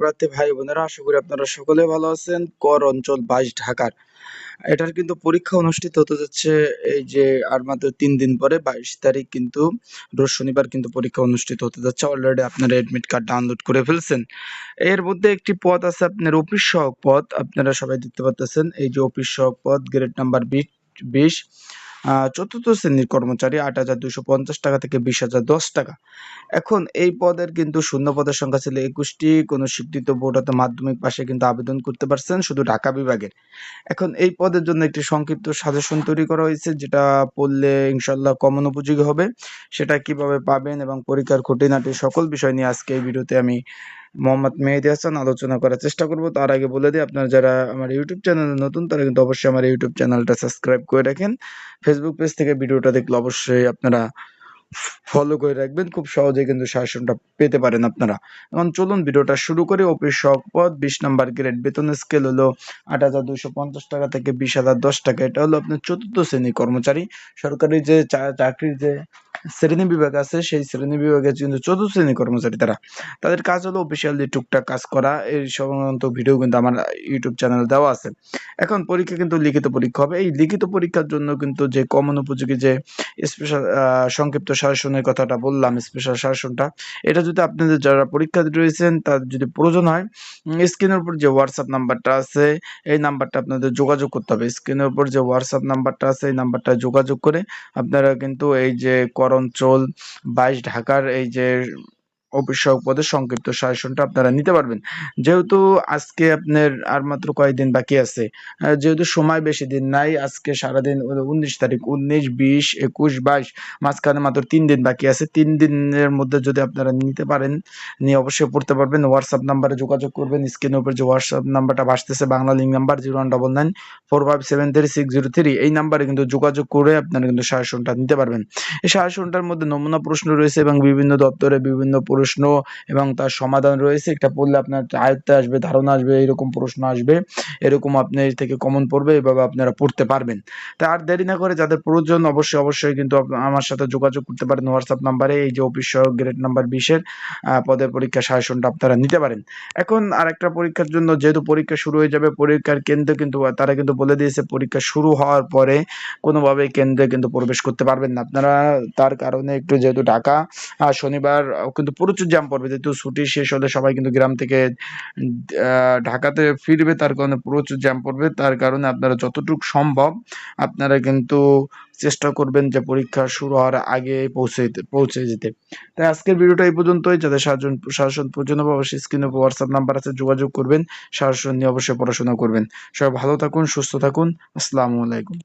প্রার্থী ভাই বোনেরা, আশা করি আপনারা সকলে ভালো আছেন। কর অঞ্চল বাইশ ঢাকার। এটার কিন্তু পরীক্ষা অনুষ্ঠিত হতে যাচ্ছে এই যে আর মাত্র তিন দিন পরে, বাইশ তারিখ কিন্তু, রোজ শনিবার কিন্তু পরীক্ষা অনুষ্ঠিত হতে যাচ্ছে। অলরেডি আপনারা এডমিট কার্ড ডাউনলোড করে ফেলছেন। এর মধ্যে একটি পদ আছে আপনার অফিস সহক পদ। আপনারা সবাই দেখতে পাচ্ছেন এই যে অফিস সহক পদ গ্রেড নাম্বার বিশ। চতুর্থ শ্রেণির কর্মচারী আট হাজার দুশো পঞ্চাশ টাকা থেকে বিশ হাজার দশ টাকা। এখন এই পদের কিন্তু শূন্য পদের সংখ্যা ছিল একুশটি। কোনো স্বীকৃত বোর্ড অথবা মাধ্যমিক পাশে কিন্তু আবেদন করতে পারছেন শুধু ঢাকা বিভাগের। এখন এই পদের জন্য একটি সংক্ষিপ্ত সাজেশন তৈরি করা হয়েছে, যেটা পড়লে ইনশাল্লাহ কমন উপযোগী হবে। সেটা কীভাবে পাবেন এবং পরীক্ষার খুঁটিনাটি সকল বিষয় নিয়ে আজকে এই ভিডিওতে আমি মোহাম্মদ মেহেদি হাসান আলোচনা করার চেষ্টা করব। তার আগে বলে দিই, আপনারা যারা আমার ইউটিউব চ্যানেলে নতুন, তারা কিন্তু অবশ্যই আমার ইউটিউব চ্যানেলটা সাবস্ক্রাইব করে রাখেন। ফেসবুক পেজ থেকে ভিডিওটা দেখলে অবশ্যই আপনারা ফলো করে রাখবেন। খুব সহজে কিন্তু শাসনটা পেতে পারেন আপনারা। এখন চলুন ভিডিওটা শুরু করি। অফিস শখ পদ বিশ নাম্বার গ্রেড বেতন স্কেল হলো আট হাজার দুশো পঞ্চাশ টাকা থেকে বিশ হাজার দশ টাকা। এটা হলো আপনার চতুর্থ শ্রেণি কর্মচারী। সরকারি যে চাকরির যে শ্রেণি বিভাগ আছে, সেই শ্রেণি বিভাগে কিন্তু চতুর্থ শ্রেণি কর্মচারী তারা তাদের কাজ হলো অফিসিয়ালি টুকটাক কাজ করা, এই সংক্রান্ত ভিডিও কিন্তু আমার ইউটিউব চ্যানেল দেওয়া আছে। এখন পরীক্ষা কিন্তু লিখিত পরীক্ষা হবে, এই লিখিত পরীক্ষার জন্য কিন্তু যে কমন উপযোগী যে স্পেশাল সংক্ষিপ্ত শাসনের কথাটা বললাম, স্পেশাল শাসনটা। এটা যদি আপনাদের যারা পরীক্ষা রয়েছেন তার যদি প্রয়োজন হয় স্ক্রিনের উপর যে হোয়াটসঅ্যাপ নাম্বারটা আছে, এই নাম্বারটা আপনাদের যোগাযোগ করতে হবে। স্ক্রিনের উপর যে হোয়াটসঅ্যাপ নাম্বারটা আছে, এই নাম্বারটা যোগাযোগ করে আপনারা কিন্তু এই যে করঞ্চল, বাইশ ঢাকার এই যে অফিস পদের সংক্ষিপ্ত সাজেশনটা আপনারা নিতে পারবেন। যেহেতু আজকে আপনার আর মাত্র কয়েকদিন বাকি আছে যেহেতু সময় বেশি দিন নাই, আজকে সারাদিন উনিশ তারিখ, উনিশ, বিশ, একুশ, বাইশ, মাঝখানে মাত্র তিন দিন বাকি আছে। তিন দিনের মধ্যে যদি আপনারা নিতে পারেন, নিয়ে অবশ্যই পড়তে পারবেন। হোয়াটসঅ্যাপ নাম্বারে যোগাযোগ করবেন। স্ক্রিনের উপর যে হোয়াটসঅ্যাপ নাম্বারটা ভাসতেছে, Banglalink number zero one double nine four five seven three six zero three এই নাম্বারে কিন্তু যোগাযোগ করে আপনারা কিন্তু সাজেশনটা নিতে পারবেন। এই সাজেশনটার মধ্যে নমুনা প্রশ্ন রয়েছে এবং বিভিন্ন দপ্তরে বিভিন্ন প্রশ্ন এবং তার সমাধান রয়েছে। এটা পড়লে আপনার আয়ত্তে আসবে, ধারণা আসবে, এরকম প্রশ্ন আসবে, এরকম আপনি এর থেকে কমন পড়বে, এভাবে আপনারা পড়তে পারবেন। তা আর দেরি না করে যাদের প্রয়োজন অবশ্যই অবশ্যই কিন্তু আমার সাথে যোগাযোগ করতে পারেন হোয়াটসঅ্যাপ নাম্বারে এই যে অফিস গ্রেড নাম্বার বিশের পদের পরীক্ষা সাজেশনটা আপনারা নিতে পারেন। এখন আর একটা পরীক্ষার জন্য যেহেতু পরীক্ষা শুরু হয়ে যাবে, পরীক্ষার কেন্দ্রে কিন্তু, তারা কিন্তু বলে দিয়েছে পরীক্ষা শুরু হওয়ার পরে কোনোভাবে কেন্দ্রে কিন্তু প্রবেশ করতে পারবেন না। আপনারা তার কারণে একটু যেহেতু ঢাকা শনিবার, কিন্তু প্রচুর জ্যাম পড়বে, যেহেতু ছুটি শেষ হলে সবাই কিন্তু গ্রাম থেকে ঢাকাতে ফিরবে, তার কারণে প্রচুর জ্যাম পড়বে, তার কারণে আপনারা যতটুকু সম্ভব আপনারা কিন্তু চেষ্টা করবেন যে পরীক্ষা শুরু হওয়ার আগে পৌঁছে পৌঁছে যেতে। তাই আজকের ভিডিওটা এই পর্যন্তই, যাদের সাহায্য শাসন পর্যন্ত অবশ্যই স্ক্রিনে হোয়াটসঅ্যাপ নাম্বার আছে, যোগাযোগ করবেন শাসন নিয়ে অবশ্যই পড়াশোনা করবেন। সবাই ভালো থাকুন, সুস্থ থাকুন, আসসালামু আলাইকুম।